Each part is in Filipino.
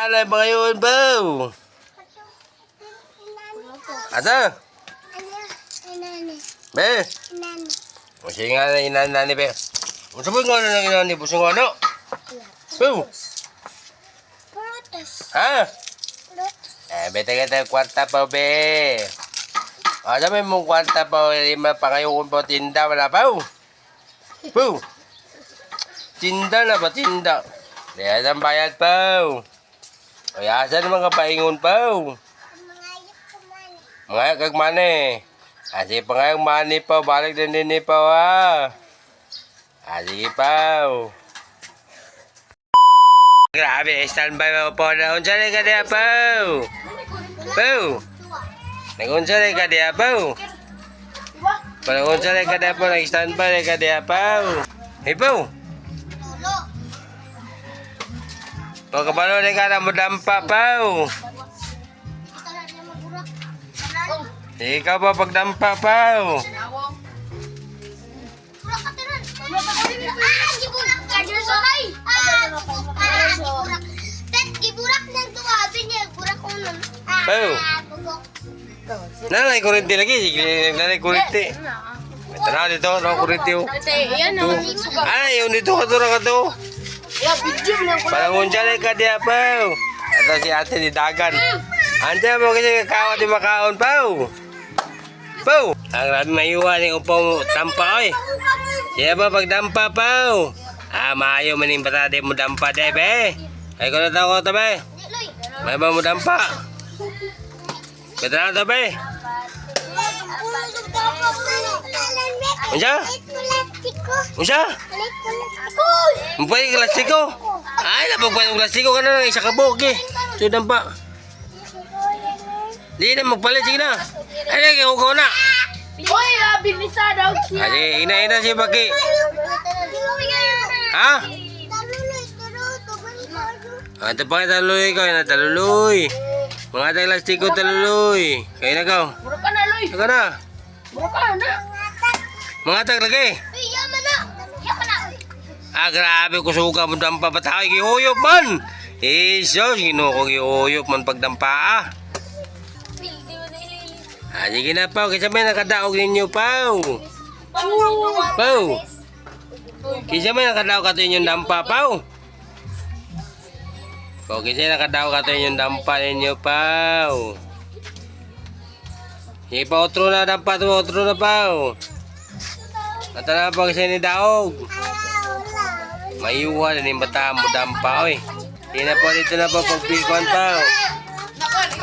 Alay ba ngayon, Bow? Asa? Be? Masih nga na inanani, be. Masa ba nga na inanani? Buso nga no? Bow? Ha? Eh, bete ka kwarta pa, be. Asa may mong kwarta pa, lima pa kayo kung pa tinda, wala pa, oh. Bow? Tinda na ba, tinda? Kaya ang bayad pa, oh. Kaya asa naman ka paingon pa. Mga kag mani. Asi pa nga yung mani pa, balik din din pa, ah. Ah, sige pa. Grabe, standby mo po na unsari ka diya, Pau. Pau. Nag-unsari ka diya, Pau. Pag unsari ka diya po, nag-standby ka diya, Pau. Hey, Pau. Pag kabalo ni ka na mo dampa, Pau. Ikaw ba pagdampa, Pau? Pau. Nanay kurente lagi, sige, nanay kurente. Tara dito, no kurente. oh. Tu. Ay, yun dito ka to, ka to. Ya, mo lang ko. Parang unjali ka diya, Pau. Ito si ate ni Dagan. Andiyan mo kasi kakawat di makaon, Pau. Pau. Ang rami mayuwa ni upaw tampa, oy. Siya ba pagdampa, Pau? Ah, maayo maning batade mo dampa, de, be. Ay, ko na tao ko, tabe. May ba mo dampa? Betra na, tabe. Unsa? Unsa? Mupay ka lastiko. Ay, napagpay ng lastiko ka na ng isa ka buki. Ito dampa. Di na magpalit, sige na. Ay, lagi ko na. Hoy, ah, binisa daw siya. Ay, ina, ina si Baki. Ha? Ah, ito pa taluloy ko, ina taluloy. Mga tayo lastiko taluloy. Kaya na ka. Buro ka na, Loy. Saka na. Buro ka na. Mga tag lagi. Ah, grabe ko suka mo dampa pa tayo. Gihuyop man. Isos, gino ko gihuyop man pagdampa ah. Ah, sige na pao. Kisa may nakadaog ninyo pao. Pao. Kisa may nakadaog ka inyong dampa pao. Pao, kisa nakadaog ka inyong dampa ninyo pao. Sige pa, otro na dampa otro na pao. Mata na pag siya ni daog. Mayuwa na ni bata mo dampa oy. Sige na po dito na po pagpikuan pa.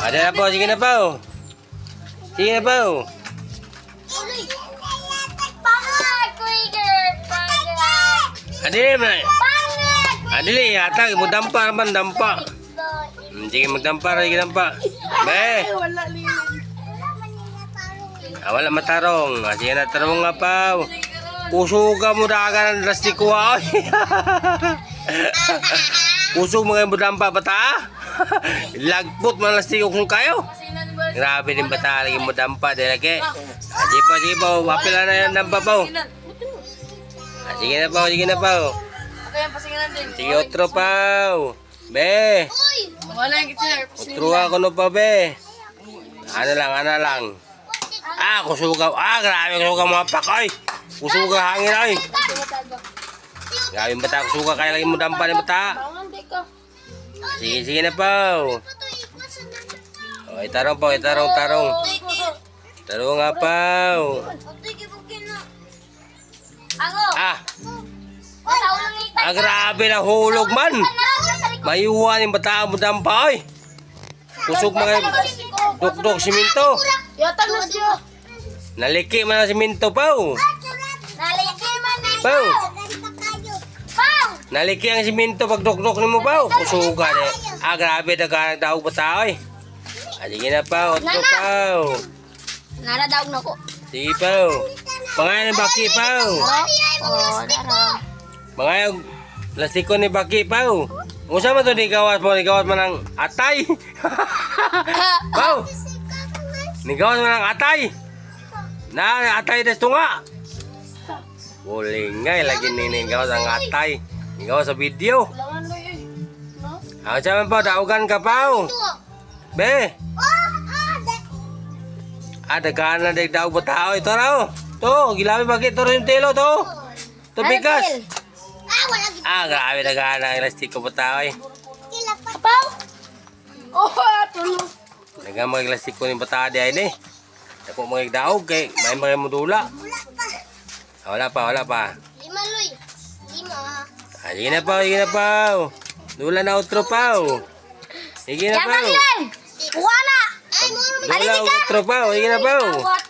Ada na po, sige na po. Sige na po. Adili man. Adili, yata, mo dampa naman, dampa. Sige, magdampa, sige dampa. Be, Wala, matarong. Sige na, tarong nga pa. Pusuga mo daga ng drastiko ay. Pusog mga budampa bata. Lagpot man lastiko kung kayo. Grabe din bata lagi mo dampa de lagi. Sige pa sige pa wapila na yan pa. Ah, Sige na pa, sige na ang din. Sige otro pa. Be, Wala yung kitchen. otro ako no pa be. Ano lang, ano lang. Ah, kusuga. Ah, grabe kusuga mga pakoy. Kusuga hangin ay. Yung bata, kusuga kaya lagi mo dampa ni bata. Sige, sige na pa. Oh, itarong pa, itarong, tarong. Tarong nga. Ako, Ah, ah, grabe na hulog man. Mayuwa yung bata mo dampa ay. Kusog mga dukdok siminto. Yata na siya. Naliki man ang siminto pa. Man din. Pau. Pau! Naliki ang siminto pag dukdok ni mo pa. Kusuga eh. Ah, grabe daganag daog bata ay. Ah, sige na pa, otro pa. Naradaog na ko. Sige pa. Pangalan ni Baki pa. Oh, dara. Mga yung lastiko ni Baki pa. Usa man to ni gawas mo, ni gawas man ang atay. Pau. Ni gawas man ang atay. Na atay des tunga. Boleh ngay lagi ni ni gawas ang atay. Ni gawas sa video. Langan lo eh. No? Ako sa man po, daugan ka. Ito. Be, Oh, da- ah, daghan na dag daog ba tao ito raw. To, gilabi bakit to rin telo to. To bigas. Ah, gid. Ah, grabe daghan ang elastik ko ba tao eh. Kila pa. Paw. Oh, tulo. Dagang mga elastik ko ni bata di ay ni. Ako mga daog kay may mga mudula. Wala pa. Wala pa. Lima, Loy. Lima. Ah, sige na pa, sige na pa. Dula na outro pa. Sige na pa. Kuha na. Ay, mo Dula outro pa, sige na pa.